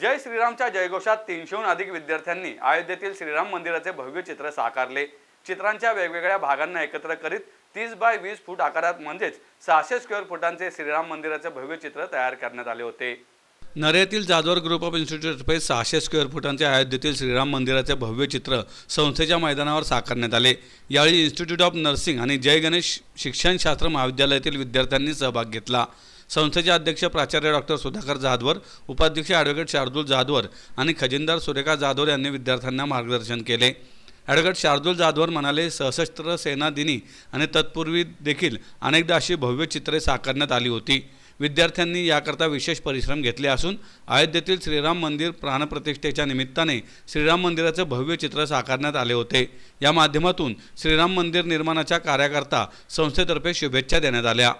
जय श्रीरामच्या जयघोषात तीनशेहून अधिक विद्यार्थ्यांनी अयोध्येतील श्रीराम मंदिराचे भव्य चित्र साकारले. चित्रांच्या वेगवेगळ्या भागांना एकत्र करीत तीस बाय वीस फूट आकारात म्हणजेच सहाशे स्क्वेअर फुटांचे श्रीराम मंदिराचे भव्य चित्र तयार करण्यात आले होते. नरेतील जाधवर ग्रुप ऑफ इन्स्टिट्यूटतर्फे सहाशे स्क्वेअर फुटांच्या अयोध्येतील श्रीराम मंदिराचे भव्य चित्र संस्थेच्या मैदानावर साकारण्यात आले. यावेळी इन्स्टिट्यूट ऑफ नर्सिंग आणि जय गणेश शिक्षणशास्त्र महाविद्यालयातील विद्यार्थ्यांनी सहभाग घेतला. संस्थेचे अध्यक्ष प्राचार्य डॉक्टर सुधाकर जाधवर उपाध्यक्ष ॲडव्होकेट शार्दूल जाधवर आणि खजिनदार सुरेखा जाधवर यांनी विद्यार्थ्यांना मार्गदर्शन केले. ॲडव्होकेट शार्दूल जाधवर म्हणाले सशस्त्र सेना दिनी आणि तत्पूर्वी देखील अनेकदा अशी भव्य चित्रे साकारण्यात आली होती. विद्यार्थ्यांनी याकरता विशेष परिश्रम घेतले असून अयोध्येतील श्रीराम मंदिर प्राणप्रतिष्ठेच्या निमित्ताने श्रीराम मंदिराचे भव्य चित्र साकारण्यात आले होते. या माध्यमातून श्रीराम मंदिर निर्माणाच्या कार्याकरता संस्थेतर्फे शुभेच्छा देण्यात आल्या.